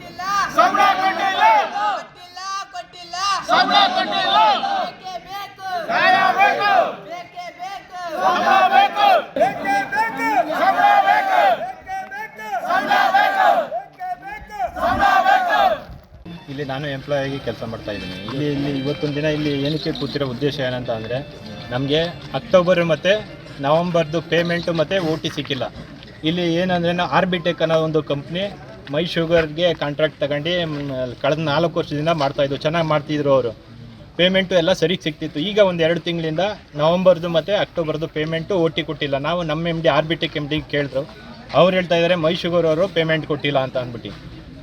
ಕೊಟ್ಟಿಲ್ಲ. ಸಂಬಳ ಕೊಟ್ಟಿಲ್ಲ. ಕೊಟ್ಟಿಲ್ಲ ಕೊಟ್ಟಿಲ್ಲ. ಸಂಬಳ ಕೊಟ್ಟಿಲ್ಲ. ಬೇಕೇ ಬೇಕು. ನ್ಯಾಯ ಬೇಕು. ಬೇಕೇ ಬೇಕು. ಸಂಬಳ ಬೇಕು. ಸಂಬಳ ಬೇಕು. ಸಂಬಳ ಬೇಕು. ಸಂಬಳ ಬೇಕು. ಇಲ್ಲಿ ನಾನು ಎಂಪ್ಲಾಯ್ ಆಗಿ ಕೆಲಸ ಮಾಡ್ತಾ ಇದ್ದೀನಿ. ಇಲ್ಲಿ ಇಲ್ಲಿ ಇವತ್ತೊಂದು ದಿನ ಇಲ್ಲಿ ಏನಕ್ಕೆ ಕೂತಿರೋ ಉದ್ದೇಶ ಏನಂತ ಅಂದರೆ ನಮಗೆ ಅಕ್ಟೋಬರ್ ಮತ್ತು ನವಂಬರ್ದು ಪೇಮೆಂಟು ಮತ್ತು ಓ ಟಿ ಸಿಕ್ಕಿಲ್ಲ. ಇಲ್ಲಿ ಏನಂದರೆ ಆರ್ಬಿಟೆಕ್ ಅನ್ನೋ ಒಂದು ಕಂಪ್ನಿ ಮೈ ಶುಗರ್ಗೆ ಕಾಂಟ್ರಾಕ್ಟ್ ತಗೊಂಡು ಕಳೆದ ನಾಲ್ಕು ವರ್ಷದಿಂದ ಮಾಡ್ತಾಯಿದ್ರು ಚೆನ್ನಾಗಿ ಮಾಡ್ತಿದ್ರು ಅವರು. ಪೇಮೆಂಟು ಎಲ್ಲ ಸರಿಗೆ ಸಿಗ್ತಿತ್ತು. ಈಗ ಒಂದು ಎರಡು ತಿಂಗಳಿಂದ ನವಂಬರ್ದು ಮತ್ತು ಅಕ್ಟೋಬರ್ದು ಪೇಮೆಂಟು ಓಟಿ ಕೊಟ್ಟಿಲ್ಲ. ನಾವು ನಮ್ಮ ಎಂ ಡಿ ಆರ್ಬಿಟೆಕ್ ಎಂ ಡಿಗೆ ಕೇಳಿದ್ರು. ಅವ್ರು ಹೇಳ್ತಾ ಇದ್ದಾರೆ ಮೈ ಶುಗರ್ ಅವರು ಪೇಮೆಂಟ್ ಕೊಟ್ಟಿಲ್ಲ ಅಂತ ಅಂದ್ಬಿಟ್ಟು.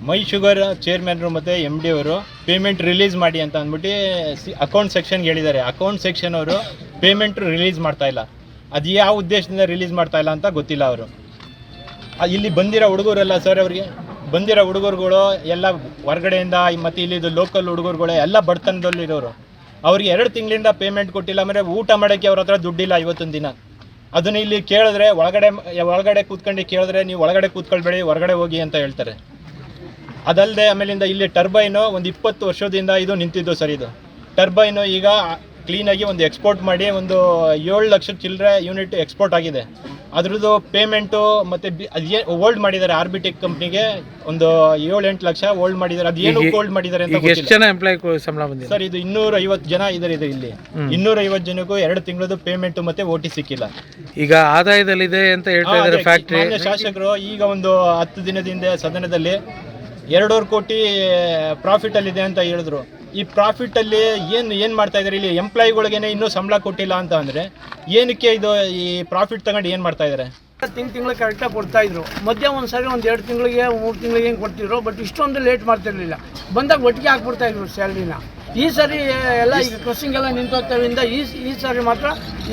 ಮೈ ಶುಗರ್ ಚೇರ್ಮನ್ರು ಮತ್ತು ಎಂ ಡಿ ಅವರು ಪೇಮೆಂಟ್ ರಿಲೀಸ್ ಮಾಡಿ ಅಂತ ಅಂದ್ಬಿಟ್ಟು, ಸಿ ಅಕೌಂಟ್ ಸೆಕ್ಷನ್ಗೆ ಹೇಳಿದ್ದಾರೆ. ಅಕೌಂಟ್ ಸೆಕ್ಷನ್ ಅವರು ಪೇಮೆಂಟ್ ರಿಲೀಸ್ ಮಾಡ್ತಾ ಇಲ್ಲ. ಅದು ಯಾವ ಉದ್ದೇಶದಿಂದ ರಿಲೀಸ್ ಮಾಡ್ತಾ ಇಲ್ಲ ಅಂತ ಗೊತ್ತಿಲ್ಲ ಅವರು. ಇಲ್ಲಿ ಬಂದಿರೋ ಹುಡುಗರೆಲ್ಲ ಸರ್ ಅವ್ರಿಗೆ ಬಂದಿರೋ ಹುಡುಗರುಗಳು ಎಲ್ಲ ಹೊರಗಡೆಯಿಂದ ಮತ್ತು ಇಲ್ಲಿದು ಲೋಕಲ್ ಹುಡುಗರುಗಳು ಎಲ್ಲ ಬಡತನದಲ್ಲಿರೋರು. ಅವ್ರಿಗೆ ಎರಡು ತಿಂಗಳಿಂದ ಪೇಮೆಂಟ್ ಕೊಟ್ಟಿಲ್ಲ ಅಂದರೆ ಊಟ ಮಾಡೋಕ್ಕೆ ಅವ್ರ ಹತ್ರ ದುಡ್ಡಿಲ್ಲ ಇವತ್ತೊಂದು ದಿನ. ಅದನ್ನು ಇಲ್ಲಿ ಕೇಳಿದ್ರೆ ಒಳಗಡೆ ಒಳಗಡೆ ಕೂತ್ಕೊಂಡು ಕೇಳಿದ್ರೆ ನೀವು ಒಳಗಡೆ ಕೂತ್ಕೊಳ್ಬೇಡಿ, ಹೊರಗಡೆ ಹೋಗಿ ಅಂತ ಹೇಳ್ತಾರೆ. ಅದಲ್ಲದೆ ಆಮೇಲಿಂದ ಇಲ್ಲಿ ಟರ್ಬೈನು ಒಂದು ಇಪ್ಪತ್ತು ವರ್ಷದಿಂದ ಇದು ನಿಂತಿದ್ದು ಸರ್ ಇದು. ಟರ್ಬೈನು ಈಗ ಕ್ಲೀನಾಗಿ ಒಂದು ಎಕ್ಸ್ಪೋರ್ಟ್ ಮಾಡಿ ಒಂದು ಏಳು ಲಕ್ಷ ಚಿಲ್ಲರೆ ಯೂನಿಟ್ ಎಕ್ಸ್ಪೋರ್ಟ್ ಆಗಿದೆ. ಅದ್ರದ್ದು ಪೇಮೆಂಟು ಮತ್ತೆ ಅದೇ ಓಲ್ಡ್ ಮಾಡಿದ್ದಾರೆ ಆರ್ಬಿಟೆಕ್ ಬಿ ಟೆಕ್ ಕಂಪ್ನಿಗೆ ಒಂದು ಏಳು ಎಂಟು ಲಕ್ಷ ಓಲ್ಡ್ ಮಾಡಿದ್ದಾರೆ. ಅದು ಏನು ಓಲ್ಡ್ ಮಾಡಿದ್ದಾರೆ ಅಂತ ಎಷ್ಟು ಜನ ಎಂಪ್ಲಾಯ್ ಸಂಬಳ ಬಂದಿದೆ? ಸರ್ ಇದು ಇನ್ನೂರ ಐವತ್ತು ಜನ ಇದ್ದಾರೆ ಇದು ಇಲ್ಲಿ. ಇನ್ನೂರ ಐವತ್ತು ಜನಕ್ಕೂ ಎರಡು ತಿಂಗಳದ್ದು ಪೇಮೆಂಟ್ ಮತ್ತೆ ಓಟಿ ಸಿಕ್ಕಿಲ್ಲ. ಈಗ ಆದಾಯದಲ್ಲಿದೆ ಅಂತ ಹೇಳ್ತಾ ಇದ್ದಾರೆ ಫ್ಯಾಕ್ಟ್ರಿ ಶಾಸಕರು ಈಗ ಒಂದು ಹತ್ತು ದಿನದಿಂದ ಸದನದಲ್ಲಿ ಎರಡೂವರೆ ಕೋಟಿ ಪ್ರಾಫಿಟ್ ಅಲ್ಲಿದೆ ಅಂತ ಹೇಳಿದ್ರು. ಈ ಪ್ರಾಫಿಟ್ ಅಲ್ಲಿ ಏನು ಏನು ಮಾಡ್ತಾ ಇದ್ದಾರೆ ಇಲ್ಲಿ ಎಂಪ್ಲಾಯಿಗಳಿಗೇನೆ ಇನ್ನೂ ಸಂಬಳ ಕೊಟ್ಟಿಲ್ಲ ಅಂತ ಅಂದರೆ ಏನಕ್ಕೆ ಇದು ಈ ಪ್ರಾಫಿಟ್ ತಗೊಂಡು ಏನು ಮಾಡ್ತಾ ಇದ್ದಾರೆ ತಿಂಗ್ ತಿಂಗಳು ಕರೆಕ್ಟಾಗಿ ಕೊಡ್ತಾ ಇದ್ರು. ಮಧ್ಯ ಒಂದು ಸಾರಿ ಒಂದು ಎರಡು ತಿಂಗಳಿಗೆ, ಮೂರು ತಿಂಗಳಿಗೆ ಹೆಂಗೆ ಕೊಡ್ತಿದ್ರು ಬಟ್ ಇಷ್ಟೊಂದು ಲೇಟ್ ಮಾಡ್ತಿರ್ಲಿಲ್ಲ. ಬಂದಾಗ ಒಟ್ಟಿಗೆ ಹಾಕ್ಬಿಡ್ತಾ ಇದ್ರು ಸ್ಯಾಲ್ರಿನ ಈ ಸರಿ ಎಲ್ಲ ಈಗ ಕ್ರಸಿಂಗ್ ಎಲ್ಲ ನಿಂತೋಗ್ತವಿಂದ ಈ ಈ ಸಾರಿ ಮಾತ್ರ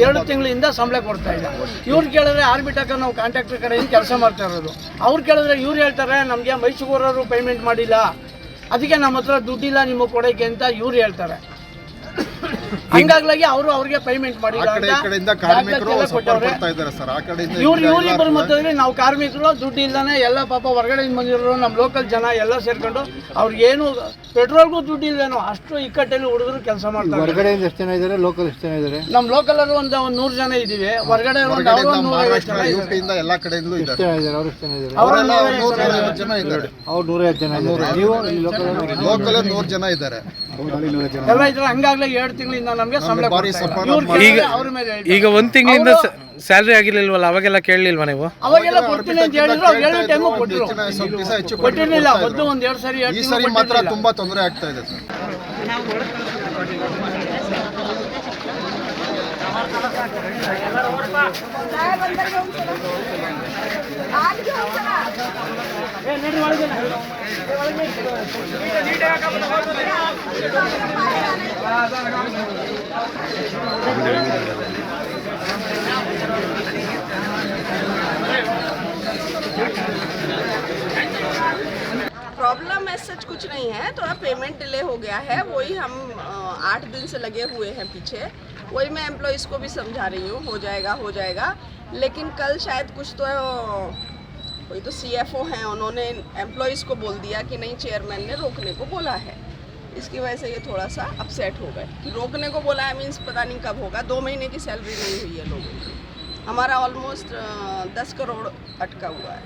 ಎರಡು ತಿಂಗಳಿಂದ ಸಂಬಳ ಕೊಡ್ತಾ ಇಲ್ಲ. ಇವ್ರು ಕೇಳಿದ್ರೆ ಆರ್ಬಿಟಕ ನಾವು ಕಾಂಟ್ರಾಕ್ಟರ್ ಕಡೆಯಿಂದ ಕೆಲಸ ಮಾಡ್ತಾ ಇರೋದು. ಅವ್ರು ಕೇಳಿದ್ರೆ ಇವ್ರು ಹೇಳ್ತಾರೆ, ನಮಗೆ ಮೈಸೂರವರು ಪೇಮೆಂಟ್ ಮಾಡಿಲ್ಲ. ಅದಕ್ಕೆ ನಮ್ಮ ಹತ್ರ ದುಡ್ಡಿಲ್ಲ ನಿಮಗೆ ಕೊಡೋಕ್ಕೆ ಅಂತ ಇವ್ರು ಹೇಳ್ತಾರೆ. ಹಂಗಾಗ್ಲಾಗಿ ಅವರು ಅವ್ರಿಗೆ ಪೇಮೆಂಟ್ ಮತ್ತಂದ್ರೆ ನಾವು ಕಾರ್ಮಿಕರು ದುಡ್ಡು ಇಲ್ದಾನೆ ಎಲ್ಲ ಪಾಪ ಹೊರಗಡೆಯಿಂದ ಬಂದಿರೋರು ನಮ್ಮ ಲೋಕಲ್ ಜನ ಎಲ್ಲ ಸೇರ್ಕೊಂಡು ಅವ್ರಿಗೇನು ಪೆಟ್ರೋಲ್ಗೂ ದುಡ್ಡು ಏನೋ ಅಷ್ಟು ಇಕ್ಕಟ್ಟಲ್ಲಿ ಹುಡುಗರು ಕೆಲಸ ಮಾಡ್ತಾರೆ ಹೊರಗಡೆಯಿಂದ ಎಷ್ಟು ಜನ ಇದ್ದಾರೆ? ಲೋಕಲ್ ಎಷ್ಟು ಜನ ಇದ್ದಾರೆ? ನಮ್ಮ ಲೋಕಲ್ ಅಲ್ಲಿ ಒಂದು ಒಂದು ನೂರು ಜನ ಇದೀವಿ ಹೊರಗಡೆ ಎಲ್ಲ ಕಡೆಯಿಂದಲೂ ಎಷ್ಟು ಇದ್ದಾರೆ. ಜನ ಇದ್ದಾರೆ? ಅವ್ರು ಎಷ್ಟು ಜನ ಇದ್ದಾರೆ? ಅವರೆಲ್ಲ ಅವರೆಲ್ಲ ನೂರ ನೂರೈವತ್ತು ಜನ ಇದ್ದಾರೆ. ಅವ್ರು ನೂರೈವತ್ತು ಜನ ಇದ್ದಾರೆ. ನೀವು ಲೋಕಲ್ ಲೋಕಲ್ ನೂರು ಜನ ಇದ್ದಾರೆ. ಎಲ್ಲ ಇದ್ರೆ ಹಂಗಾಗ್ಲೇ ಎರಡು ತಿಂಗಳಿಂದ ನಮಗೆ ಸಂಬಳ ಅವ್ರ ಮೇಲೆ ಈಗ ಒಂದ್ ತಿಂಗಳಿಂದ ಸ್ಯಾಲ್ರಿ ಆಗಿರ್ಲಿಲ್ವಲ್ಲ ಅವಾಗೆಲ್ಲ ಕೇಳಲಿಲ್ವಾ ನೀವು? ಅವಾಗೆಲ್ಲ ಕೊಡ್ತೀನಿ ಅಂತ ಹೇಳಿದ್ರು ಅವ್ರು ಹೇಳೋ ಟೈಮು ಕೊಟ್ಟರು ಕೊಟ್ಟಿರ್ಲಿಲ್ಲ ಮೊದಲು. ಒಂದ್ ಎರಡು ಸರಿ ಎರಡು ಈ ತಿಂಗಳು ಸರಿ ಮಾತ್ರ. ತುಂಬಾ ತೊಂದರೆ ಆಗ್ತಾ ಇದೆ ಸರ್. प्रॉब्लम ऐसा सच कुछ नहीं है। थोड़ा पेमेंट डिले हो गया है। वही हम आठ दिन से लगे हुए हैं पीछे। वही मैं एम्प्लॉयज़ को भी समझा रही हूँ। हो जाएगा हो जाएगा। लेकिन कल शायद कुछ तो कोई तो सीएफओ हैं उन्होंने एम्प्लॉयज़ को बोल दिया कि नहीं चेयरमैन ने रोकने को बोला है। इसकी वजह से ये थोड़ा सा अपसेट हो गए कि रोकने को बोला है मीन्स पता नहीं कब होगा दो महीने की सैलरी नहीं हुई है लोगों की। हमारा ऑलमोस्ट दस करोड़ अटका हुआ है।